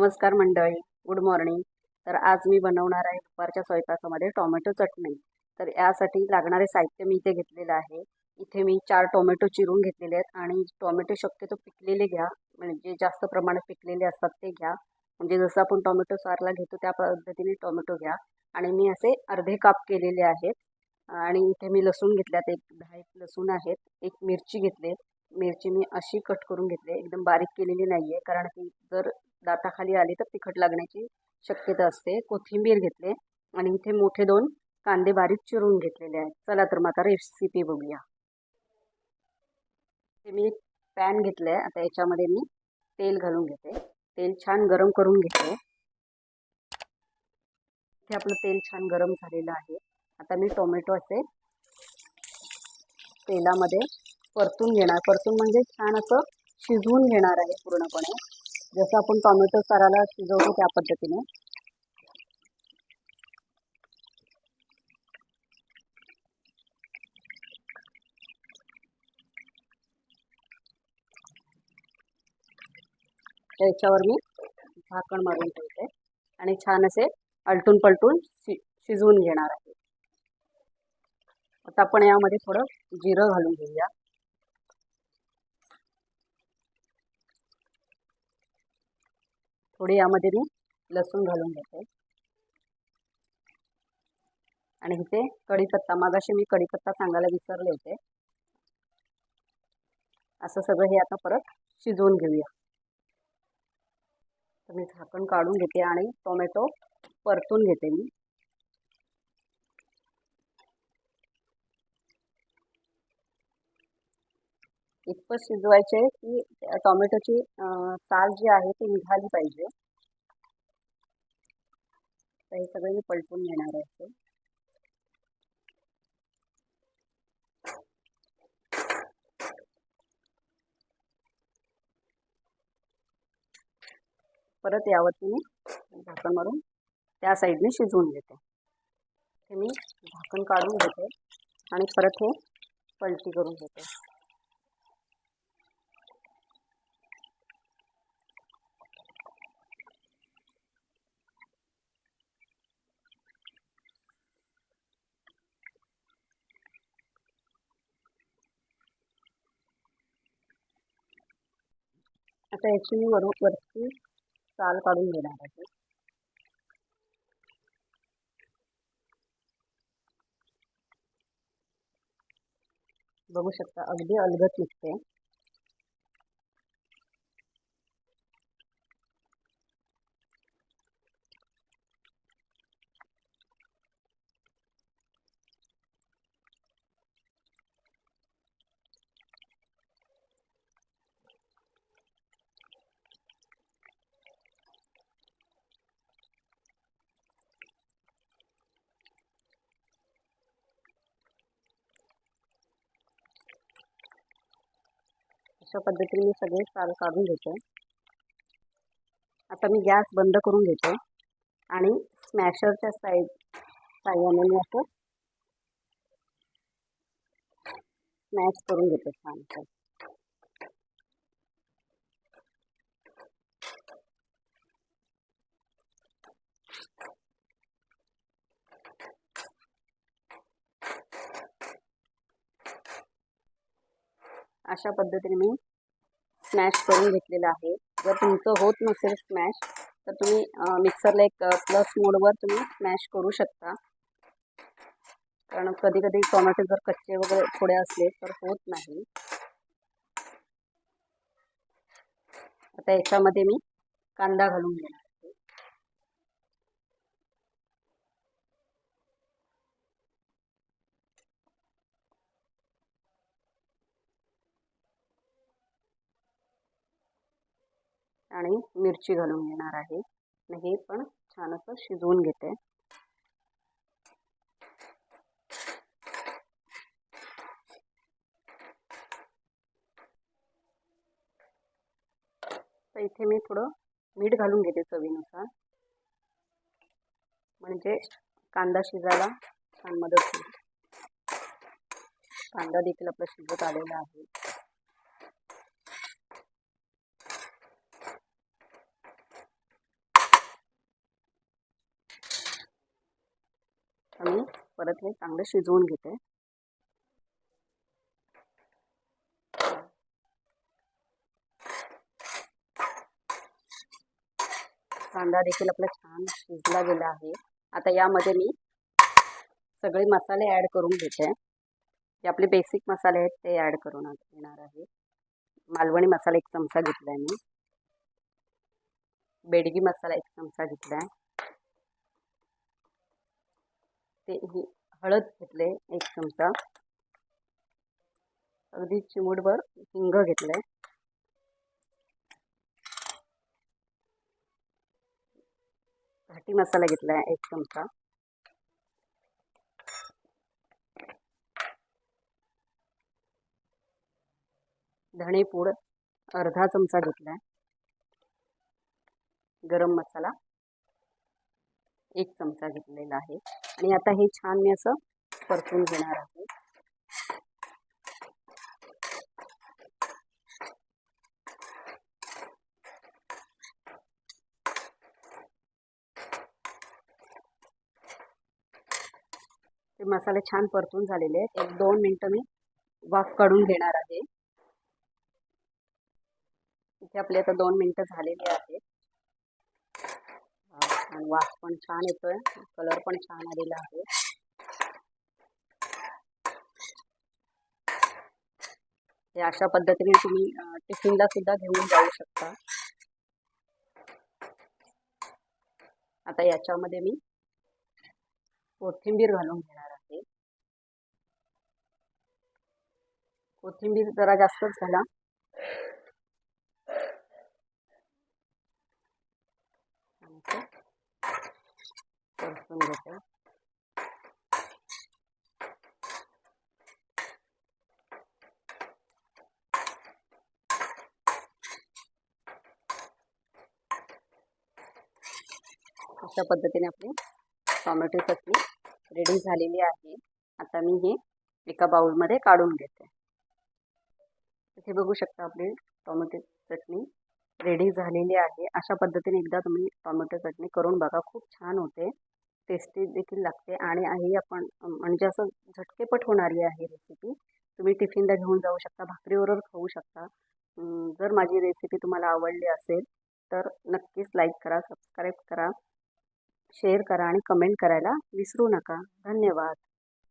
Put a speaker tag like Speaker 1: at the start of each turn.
Speaker 1: नमस्कार मंडळी. Good morning तर आज मी बनवणार आहे दुपारच्या स्वयंपाकामध्ये टोमॅटो चटणी. तर यासाठी लागणारे साहित्य मी इथे घेतलेलं आहे. इथे मी चार टोमॅटो चिरून घेतलेले आहेत आणि टोमॅटो शक्यतो पिकलेले घ्या. म्हणजे जास्त प्रमाणात पिकलेले असतात ते घ्या. म्हणजे जसं आपण टोमॅटो सारला घेतो त्या पद्धतीने टोमॅटो घ्या. आणि मी असे अर्धे काप केलेले आहेत. आणि इथे मी लसूण घेतल्यात. एक दहा एक लसूण आहेत. एक मिरची घेतले मिरची मी अशी कट करून घेतली एकदम बारीक केलेली नाही आहे कारण की जर दाताखाली आली तर तिखट लागण्याची शक्यता असते. कोथिंबीर घेतले आणि इथे मोठे दोन कांदे बारीक चिरून घेतलेले आहेत. चला तर मग आता रेसिपी बघूया. ते मी पॅन घेतलं आहे आता याच्यामध्ये मी तेल घालून घेते. तेल छान गरम करून घेते. इथे आपलं तेल छान गरम झालेलं आहे. आता मी टोमॅटो असे तेलामध्ये परतून घेणार. परतून म्हणजे छान असं शिजवून घेणार आहे पूर्णपणे. जसं आपण टोमॅटो साराला शिजवतो त्या पद्धतीने. त्याच्यावर मी झाकण मारून ठेवते आणि छान असे आलटून पलटून शि शिजवून घेणार आहे. आता आपण यामध्ये थोडं जिरं घालून घेऊया. थोडी यामध्ये मी लसूण घालून घेते. आणि इथे कढीपत्ता मागाशी मी कढीपत्ता सांगायला विसरले होते. असं सगळं हे आता परत शिजवून घेऊया. तर मी झाकण काढून घेते आणि टोमॅटो परतून घेते मी. इतकं शिजवायचे की टोमॅटोची साल जी आहे ती निघाली पाहिजे. तर हे सगळे मी पलटून घेणार आहे परत यावरती मी झाकण मारून त्या साईडने शिजवून घेते. हे मी झाकण काढून घेते आणि परत हे पलटी करून घेते. आता याची मी वरून वरती साल काढून घेणार आहे. बघू शकता अगदी अलगत निघते अशा पद्धतीने मी सगळे साल काढून घेते. आता मी गॅस बंद करून घेते आणि स्मॅशरच्या साईड साह्याने मी असं स्मॅश करून घेते छान. अशा पद्धतीने मी स्मॅश करून घेतलेलं आहे. जर तुमचं होत नसेल स्मॅश तर तुम्ही मिक्सरला एक प्लस मोडवर तुम्ही स्मॅश करू शकता. कारण कधी कधी टोमॅटो जर कच्चे वगैरे थोडे असले तर होत नाही. आता याच्यामध्ये मी कांदा घालून घेणार. आणि मिरची घालून घेणार आहे. आणि हे पण छान असं शिजवून घेते. तर इथे मी थोडं मीठ घालून घेते चवीनुसार. म्हणजे कांदा शिजायला छान मदत होईल. कांदा देखील आपला शिजत आलेला आहे. आता मी परत हे चांगलं शिजवून घेते. कांदा देखील आपला छान शिजला गेला आहे. आता यामध्ये मी सगळे मसाले ॲड करून घेते. जे आपले बेसिक मसाले आहेत ते ॲड करून घेणार आहे. मालवणी मसाला एक चमचा घेतला आहे मी. बेडगी मसाला एक चमचा घेतला आहे ते ही हळद घेतले एक चमचा. अगदी चिमूटभर हिंग घेतलंय. घाटी मसाला घेतलाय एक चमचा. धणेपूड अर्धा चमचा घेतलाय. गरम मसाला. एक चमचा घेतलेला आहे. आणि आता हे छान मी असं परतून घेणार आहे. ते मसाले छान परतून झालेले आहेत. एक दोन मिनटं मी वाफ काढून घेणार आहे. इथे आपले आता दोन मिनटं झालेली आहे आणि वास पण छान येतोय. कलर पण छान आलेला आहे. हे अशा पद्धतीने तुम्ही टिफिनला सुद्धा घेऊन जाऊ शकता. आता याच्यामध्ये मी कोथिंबीर घालून घेणार आहे. कोथिंबीर जरा जास्तच घाला. परतून घेते. अशा पद्धतीने आपली टॉमॅटो चटणी रेडी झालेली आहे. आता मी हे एका बाउलमध्ये काढून घेते. हे बघू शकता आपली टोमॅटो चटणी रेडी झालेली आहे. अशा पद्धतीने एकदा तुम्ही टोमॅटो चटणी करून बघा. खूप छान होते. टेस्टी देखील लागते आणि ही आपण म्हणजे असं झटकेपट होणारी आहे रेसिपी तुम्ही टिफिनला घेऊन जाऊ शकता भाकरीबरोबर खाऊ शकता. जर माझी रेसिपी तुम्हाला आवडली असेल तर नक्कीच लाईक करा सबस्क्राईब करा शेअर करा आणि कमेंट करायला विसरू नका. धन्यवाद.